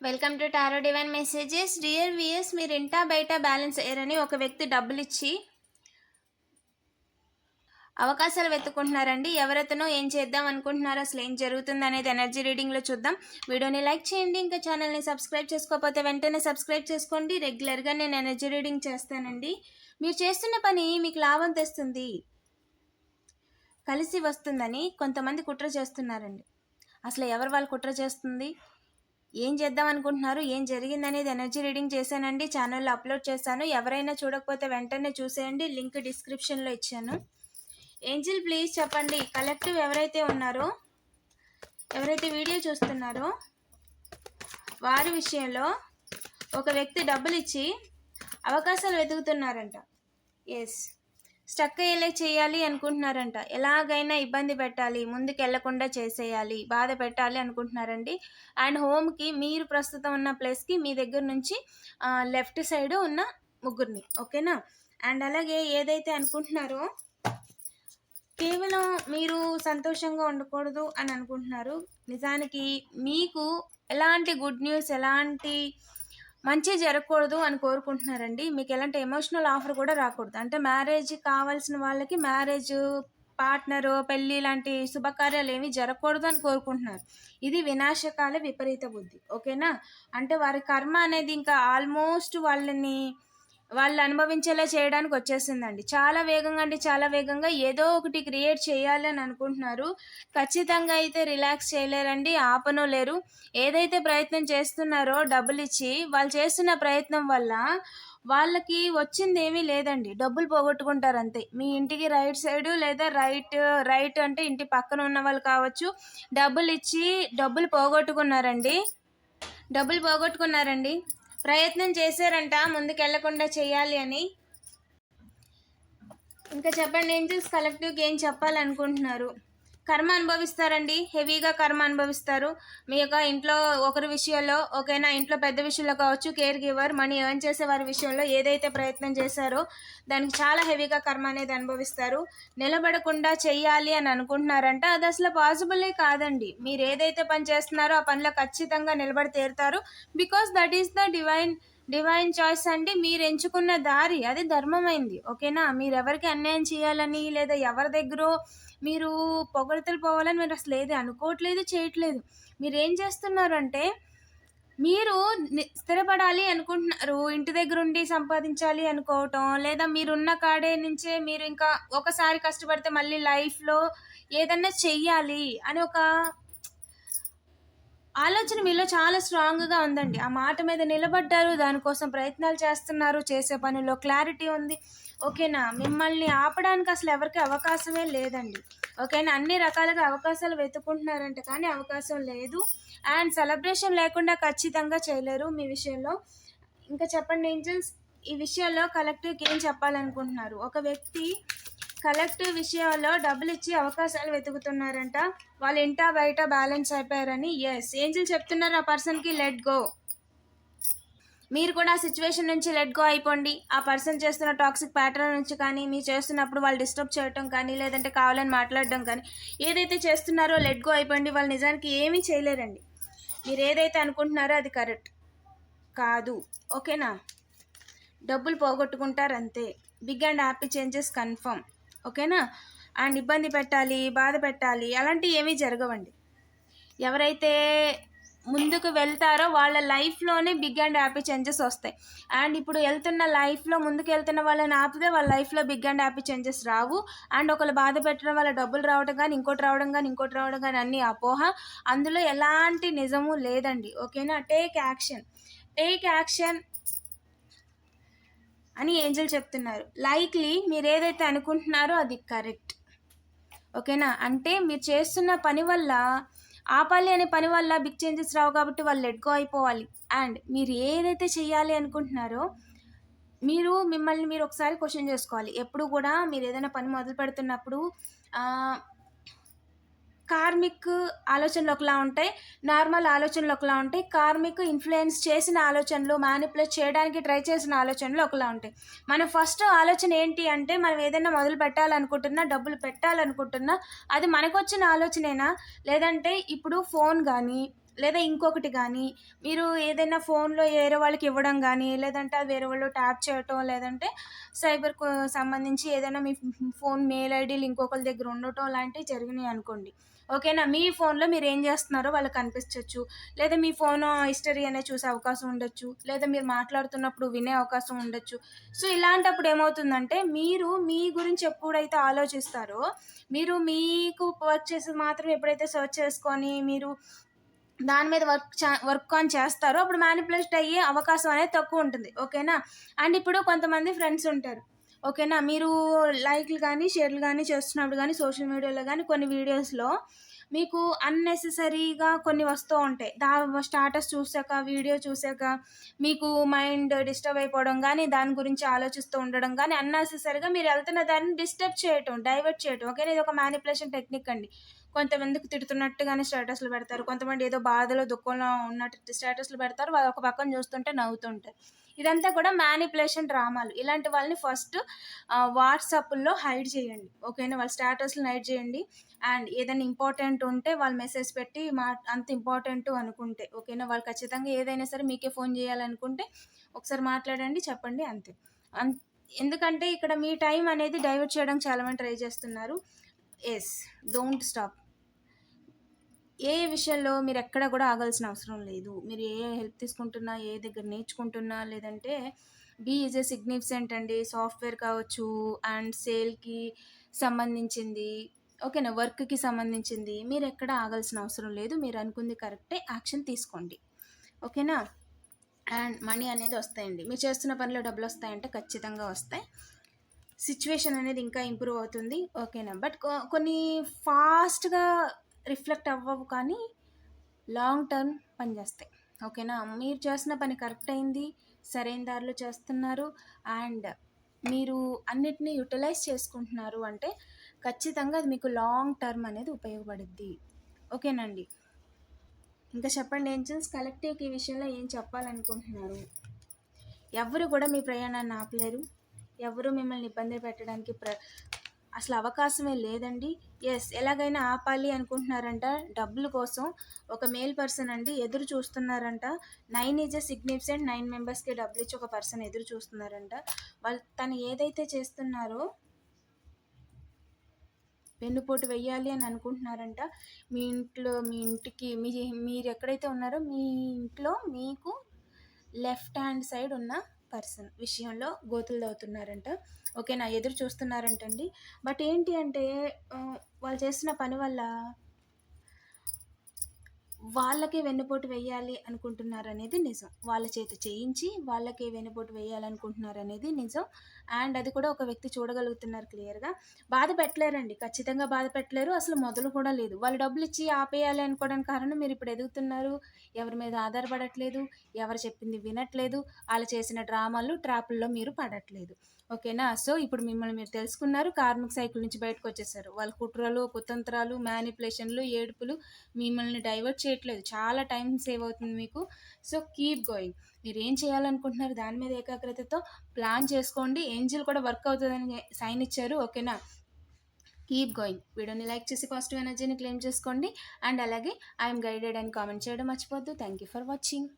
Welcome to tarot divine messages dear viewers మీరు ఇంటా బయట బ్యాలెన్స్ ఎరని ఒక వ్యక్తి డబ్బులు ఇచ్చి అవకాశాలు వెతుకుంటున్నారండి ఎవరెతనో ఏం చేద్దాం అనుకుంటున్నారో అసలు ఏం జరుగుతుంది అనేది ఎనర్జీ రీడింగ్లో చూద్దాం. వీడియోని లైక్ చేయండి ఇంకా ఛానల్ని సబ్స్క్రైబ్ చేసుకోకపోతే వెంటనే సబ్స్క్రైబ్ చేసుకోండి. రెగ్యులర్గా నేను ఎనర్జీ రీడింగ్ చేస్తానండి. మీరు చేస్తున్న పని మీకు లాభం తెస్తుంది. కలిసి వస్తుందని కొంతమంది కుట్ర చేస్తున్నారండి. అసలు ఎవరు వాళ్ళు కుట్ర చేస్తుంది? ఏం చేద్దాం అనుకుంటున్నారు? ఏం జరిగింది అనేది ఎనర్జీ రీడింగ్ చేశానండి. ఛానల్లో అప్లోడ్ చేశాను. ఎవరైనా చూడకపోతే వెంటనే చూసేయండి. లింక్ డిస్క్రిప్షన్లో ఇచ్చాను. ఏంజిల్ ప్లీజ్ చెప్పండి. కలెక్టివ్ ఎవరైతే ఉన్నారో ఎవరైతే వీడియో చూస్తున్నారో వారి విషయంలో ఒక వ్యక్తి డబ్బులు ఇచ్చి అవకాశాలు వెతుకుతున్నారంట. ఎస్ స్టక్ అయ్యేలా చేయాలి అనుకుంటున్నారంట. ఎలాగైనా ఇబ్బంది పెట్టాలి ముందుకు వెళ్ళకుండా చేసేయాలి బాధ పెట్టాలి అనుకుంటున్నారండి. అండ్ హోమ్కి మీరు ప్రస్తుతం ఉన్న ప్లేస్కి మీ దగ్గర నుంచి లెఫ్ట్ సైడ్ ఉన్న ముగ్గురిని ఓకేనా? అండ్ అలాగే ఏదైతే అనుకుంటున్నారో కేవలం మీరు సంతోషంగా ఉండకూడదు అని అనుకుంటున్నారు. నిజానికి మీకు ఎలాంటి గుడ్ న్యూస్ ఎలాంటి మంచి జరగకూడదు అని కోరుకుంటున్నారండి. మీకు ఎలాంటి ఎమోషనల్ ఆఫర్ కూడా రాకూడదు. అంటే మ్యారేజ్ కావాల్సిన వాళ్ళకి మ్యారేజ్ పార్ట్నరు పెళ్ళి లాంటి శుభకార్యాలు ఏమీ జరగకూడదు అని కోరుకుంటున్నారు. ఇది వినాశకాల విపరీత బుద్ధి. ఓకేనా? అంటే వారి కర్మ అనేది ఇంకా ఆల్మోస్ట్ వాళ్ళని వాళ్ళు అనుభవించేలా చేయడానికి వచ్చేసిందండి. చాలా వేగంగా అంటే చాలా వేగంగా ఏదో ఒకటి క్రియేట్ చేయాలి అని అనుకుంటున్నారు. ఖచ్చితంగా అయితే రిలాక్స్ చేయలేరండి ఆపనో లేరు ఏదైతే ప్రయత్నం చేస్తున్నారో డబ్బులు ఇచ్చి వాళ్ళు చేస్తున్న ప్రయత్నం వల్ల వాళ్ళకి వచ్చింది ఏమీ లేదండి. డబ్బులు పోగొట్టుకుంటారు అంతే. మీ ఇంటికి రైట్ సైడ్ లేదా రైట్ రైట్ అంటే ఇంటి పక్కన ఉన్న వాళ్ళు కావచ్చు డబ్బులు ఇచ్చి డబ్బులు పోగొట్టుకున్నారండి. డబ్బులు పోగొట్టుకున్నారండి. ప్రయత్నం చేశారంట ముందుకెళ్ళకుండా చేయాలి అని. ఇంకా చెప్పండి ఏంజల్స్ కలెక్టివ్కి ఏం చెప్పాలనుకుంటున్నారు? కర్మ అనుభవిస్తారండి. హెవీగా కర్మ అనుభవిస్తారు. మీ యొక్క ఇంట్లో ఒకరి విషయంలో ఓకేనా ఇంట్లో పెద్ద విషయంలో కావచ్చు కేర్ గివర్ మనీ ఎర్న్ చేసే వారి విషయంలో ఏదైతే ప్రయత్నం చేశారో దానికి చాలా హెవీగా కర్మ అనేది అనుభవిస్తారు. నిలబడకుండా చెయ్యాలి అని అనుకుంటున్నారంట. అది అసలు పాసిబులే కాదండి. మీరు ఏదైతే పని చేస్తున్నారో ఆ పనిలో ఖచ్చితంగా నిలబడి తీరుతారు. Because that is the divine divine choice అంటే మీరు ఎంచుకున్న దారి అది ధర్మమైంది. ఓకేనా? మీరు ఎవరికి అన్యాయం చేయాలని లేదా ఎవరి దగ్గర మీరు పొగడతలు పోవాలని మీరు అసలు ఏది అనుకోవట్లేదు చేయట్లేదు. మీరు ఏం చేస్తున్నారు అంటే మీరు స్థిరపడాలి అనుకుంటున్నారు. ఇంటి దగ్గర ఉండి సంపాదించాలి అనుకోవటం లేదా మీరున్న కాడే నుంచే మీరు ఇంకా ఒకసారి కష్టపడితే మళ్ళీ లైఫ్లో ఏదన్నా చెయ్యాలి అని ఒక ఆలోచన మీలో చాలా స్ట్రాంగ్గా ఉందండి. ఆ మాట మీద నిలబడ్డారు దానికోసం ప్రయత్నాలు చేస్తున్నారు చేసే పనిలో క్లారిటీ ఉంది. ఓకేనా? మిమ్మల్ని ఆపడానికి అసలు ఎవరికి అవకాశమే లేదండి. ఓకేనా? అన్ని రకాలుగా అవకాశాలు వెతుకుంటున్నారంట కానీ అవకాశం లేదు. అండ్ సెలబ్రేషన్ లేకుండా ఖచ్చితంగా చేయలేరు మీ విషయంలో. ఇంకా చెప్పండి ఏంజల్స్? ఈ విషయాల్లో కలెక్టివ్కి ఏం చెప్పాలనుకుంటున్నారు? ఒక వ్యక్తి కలెక్టివ్ విషయాల్లో డబ్బులు ఇచ్చి అవకాశాలు వెతుకుతున్నారంట. వాళ్ళు ఇంట బయట బ్యాలెన్స్ అయిపోయారని ఎస్. ఏంజిల్ చెప్తున్నారు ఆ పర్సన్కి లెట్ గో. మీరు కూడా ఆ సిచ్యువేషన్ నుంచి లెట్ గో అయిపోండి. ఆ పర్సన్ చేస్తున్న టాక్సిక్ ప్యాటర్న్ నుంచి కానీ మీరు చేస్తున్నప్పుడు వాళ్ళు డిస్టర్బ్ చేయటం కానీ లేదంటే కావాలని మాట్లాడడం కానీ ఏదైతే చేస్తున్నారో లెట్ గో అయిపోండి. వాళ్ళు నిజానికి ఏమీ చేయలేరండి. మీరు ఏదైతే అనుకుంటున్నారో అది కరెక్ట్ కాదు. ఓకేనా? డబ్బులు పోగొట్టుకుంటారు అంతే. Big and happy changes confirm. ఓకేనా? అండ్ ఇబ్బంది పెట్టాలి బాధ పెట్టాలి అలాంటివి ఏమీ జరగవండి. ఎవరైతే ముందుకు వెళ్తారో వాళ్ళ లైఫ్లోనే బిగ్ అండ్ హ్యాపీ చేంజెస్ వస్తాయి. అండ్ ఇప్పుడు వెళ్తున్న లైఫ్లో ముందుకు వెళ్తున్న వాళ్ళని ఆపితే వాళ్ళ లైఫ్లో బిగ్ అండ్ హ్యాపీ చేంజెస్ రావు. అండ్ ఒకళ్ళు బాధ పెట్టడం వల్ల డబ్బులు రావడం కానీ ఇంకోటి రావడం కానీ ఇంకోటి రావడం కానీ అన్ని అపోహ. అందులో ఎలాంటి నిజము లేదండి. ఓకేనా? టేక్ యాక్షన్ టేక్ యాక్షన్ అని ఏంజల్ చెప్తున్నారు. లైక్లీ మీరు ఏదైతే అనుకుంటున్నారో అది కరెక్ట్ ఓకేనా? అంటే మీరు చేస్తున్న పని వల్ల ఆపాలి అనే పని వల్ల బిగ్ చేంజెస్ రావు కాబట్టి వాళ్ళు లెట్ గో అయిపోవాలి. అండ్ మీరు ఏదైతే చేయాలి అనుకుంటున్నారో మీరు మిమ్మల్ని మీరు ఒకసారి క్వశ్చన్ చేసుకోవాలి. ఎప్పుడు కూడా మీరు ఏదైనా పని మొదలు పెడుతున్నప్పుడు కార్మిక్ ఆలోచనలు ఒకలా ఉంటాయి నార్మల్ ఆలోచనలు ఒకలా ఉంటాయి కార్మిక్ ఇన్ఫ్లుయెన్స్ చేసిన ఆలోచనలు మ్యానిపులేట్ చేయడానికి ట్రై చేసిన ఆలోచనలు ఒకలా ఉంటాయి. మన ఫస్ట్ ఆలోచన ఏంటి అంటే మనం ఏదైనా మొదలు పెట్టాలనుకుంటున్నా డబ్బులు పెట్టాలనుకుంటున్నా అది మనకు వచ్చిన ఆలోచనేనా? లేదంటే ఇప్పుడు ఫోన్ కానీ లేదా ఇంకొకటి కానీ మీరు ఏదైనా ఫోన్లో వేరే వాళ్ళకి ఇవ్వడం కానీ లేదంటే అది వేరే వాళ్ళు ట్యాప్ చేయటం లేదంటే సైబర్కు సంబంధించి ఏదైనా మీ ఫోన్ మెయిల్ ఐడీలు ఇంకొకరి దగ్గర ఉండటం లాంటివి జరిగినాయి అనుకోండి. ఓకేనా? మీ ఫోన్లో మీరు ఏం చేస్తున్నారో వాళ్ళకి కనిపించవచ్చు లేదా మీ ఫోన్ హిస్టరీ అనేది చూసే అవకాశం ఉండొచ్చు. లేదా మీరు మాట్లాడుతున్నప్పుడు వినే అవకాశం ఉండొచ్చు. సో ఇలాంటప్పుడు ఏమవుతుందంటే మీరు మీ గురించి ఎప్పుడైతే ఆలోచిస్తారో మీరు మీకు వర్క్ చేసి మాత్రం ఎప్పుడైతే సెర్చ్ చేసుకొని మీరు దాని మీద వర్క్ వర్క్ ఆన్ చేస్తారో అప్పుడు మ్యానిపులేట్ అయ్యే అవకాశం అనేది తక్కువ ఉంటుంది. ఓకేనా? అండ్ ఇప్పుడు కొంతమంది ఫ్రెండ్స్ ఉంటారు. ఓకేనా? మీరు లైక్లు కానీ షేర్లు కానీ చేస్తున్నప్పుడు కానీ సోషల్ మీడియాలో కానీ కొన్ని వీడియోస్లో మీకు అన్నెసెసరీగా కొన్ని వస్తూ ఉంటాయి. దా స్టాటస్ చూసాక వీడియో చూసాక మీకు మైండ్ డిస్టర్బ్ అయిపోవడం కానీ దాని గురించి ఆలోచిస్తూ ఉండడం కానీ అన్నెసెసరీగా మీరు వెళ్తున్న దాన్ని డిస్టర్బ్ చేయటం డైవర్ట్ చేయటం. ఓకేనా? ఇది ఒక మ్యానిపులేషన్ టెక్నిక్ అండి. కొంతమందికి తిడుతున్నట్టుగానే స్టేటస్లు పెడతారు. కొంతమంది ఏదో బాధలో దుఃఖంలో ఉన్నట్టు స్టేటస్లు పెడతారు. వాళ్ళు ఒక పక్కన చూస్తుంటే నవ్వుతుంటారు. ఇదంతా కూడా మ్యానిపులేషన్ డ్రామాలు. ఇలాంటి వాళ్ళని ఫస్ట్ వాట్సాప్లో హైడ్ చేయండి. ఓకేనా? వాళ్ళ స్టేటస్లు హైడ్ చేయండి. అండ్ ఏదైనా ఇంపార్టెంట్ ఉంటే వాళ్ళు మెసేజ్ పెట్టి మా అంత ఇంపార్టెంట్ అనుకుంటే ఓకేనా? వాళ్ళు ఖచ్చితంగా ఏదైనా సరే మీకే ఫోన్ చేయాలనుకుంటే ఒకసారి మాట్లాడండి చెప్పండి అంతే. అన్ ఎందుకంటే ఇక్కడ మీ టైం అనేది డైవర్ట్ చేయడానికి చాలామంది ట్రై చేస్తున్నారు. ఎస్ డోంట్ స్టాప్ ఏ విషయంలో మీరు ఎక్కడ కూడా ఆగాల్సిన అవసరం లేదు. మీరు ఏ హెల్ప్ తీసుకుంటున్నా ఏ దగ్గర నేర్చుకుంటున్నా లేదంటే బీ ఈజ్ ఏ సిగ్నిఫికెంట్ అండి. సాఫ్ట్వేర్ కావచ్చు అండ్ సేల్కి సంబంధించింది ఓకేనా? వర్క్కి సంబంధించింది. మీరు ఎక్కడ ఆగాల్సిన అవసరం లేదు. మీరు అనుకుంది కరెక్టే. యాక్షన్ తీసుకోండి. ఓకేనా? అండ్ మనీ అనేది వస్తాయండి. మీరు చేస్తున్న పనిలో డబ్బులు వస్తాయంటే ఖచ్చితంగా వస్తాయి. సిచ్యువేషన్ అనేది ఇంకా ఇంప్రూవ్ అవుతుంది. ఓకేనా? బట్ కొన్ని ఫాస్ట్గా రిఫ్లెక్ట్ అవ్వవు కానీ లాంగ్ టర్మ్ పనిచేస్తాయి ఓకేనా? మీరు చేసిన పని కరెక్ట్ అయింది సరైన దారిలో చేస్తున్నారు అండ్ మీరు అన్నిటినీ యూటిలైజ్ చేసుకుంటున్నారు అంటే ఖచ్చితంగా అది మీకు లాంగ్ టర్మ్ అనేది ఉపయోగపడుద్ది. ఓకేనండి? ఇంకా చెప్పండి ఏంజల్స్ కలెక్టివ్కి ఈ విషయంలో ఏం చెప్పాలనుకుంటున్నారు? ఎవరు కూడా మీ ప్రయాణాన్ని ఆపలేరు. ఎవరు మిమ్మల్ని ఇబ్బంది పెట్టడానికి ప్ర అసలు అవకాశమే లేదండి. ఎస్ ఎలాగైనా ఆపాలి అనుకుంటున్నారంట. డబ్బుల కోసం ఒక మేల్ పర్సన్ అండి ఎదురు చూస్తున్నారంట. Nine is a significant nine మెంబర్స్కి డబ్బులు ఇచ్చి ఒక పర్సన్ ఎదురు చూస్తున్నారంట. వాళ్ళు తను ఏదైతే చేస్తున్నారో వెన్నుపోటు వెయ్యాలి అని అనుకుంటున్నారంట. మీ ఇంట్లో మీ ఇంటికి మీ మీరు ఎక్కడైతే ఉన్నారో మీ ఇంట్లో మీకు లెఫ్ట్ హ్యాండ్ సైడ్ ఉన్న పర్సన్ విషయంలో గోతులు ఓకే నా ఎదురు చూస్తున్నారంటండి. బట్ ఏంటి అంటే వాళ్ళు చేస్తున్న పని వల్ల వాళ్ళకే వెన్నుపోటు వేయాలి అనుకుంటున్నారు అనేది నిజం. వాళ్ళ చేత చేయించి వాళ్ళకే వెన్నుపోటు వేయాలనుకుంటున్నారు అనేది నిజం. అండ్ అది కూడా ఒక వ్యక్తి చూడగలుగుతున్నారు క్లియర్గా. బాధ పెట్టలేరండి. ఖచ్చితంగా బాధ పెట్టలేరు. అసలు మొదలు కూడా లేదు. వాళ్ళు డబ్బులు ఇచ్చి ఆపేయాలి అనుకోవడానికి కారణం మీరు ఇప్పుడు ఎదుగుతున్నారు. ఎవరి మీద ఆధారపడట్లేదు. ఎవరు చెప్పింది వినట్లేదు. వాళ్ళు చేసిన డ్రామాలు ట్రాపుల్లో మీరు పడట్లేదు. ఓకేనా? సో ఇప్పుడు మిమ్మల్ని మీరు తెలుసుకున్నారు కార్మిక సైకిల్ నుంచి బయటకు వచ్చేసారు. వాళ్ళ కుట్రలు కుతంత్రాలు మ్యానిపులేషన్లు ఏడుపులు మిమ్మల్ని డైవర్ట్ చేయట్లేదు. చాలా టైం సేవ్ అవుతుంది మీకు. సో కీప్ గోయింగ్ మీరు ఏం చేయాలనుకుంటున్నారు? దాని మీద ఏకాగ్రతతో ప్లాన్ చేసుకోండి. ఏంజిల్ కూడా వర్క్ అవుతుందని సైన్ ఇచ్చారు. ఓకేనా? కీప్ గోయింగ్ వీడియోని లైక్ చేసి పాజిటివ్ ఎనర్జీని క్లెయిమ్ చేసుకోండి. అండ్ అలాగే ఐఎమ్ గైడెడ్ అని కామెంట్ చేయడం మర్చిపోద్దు థ్యాంక్ యూ ఫర్ వాచింగ్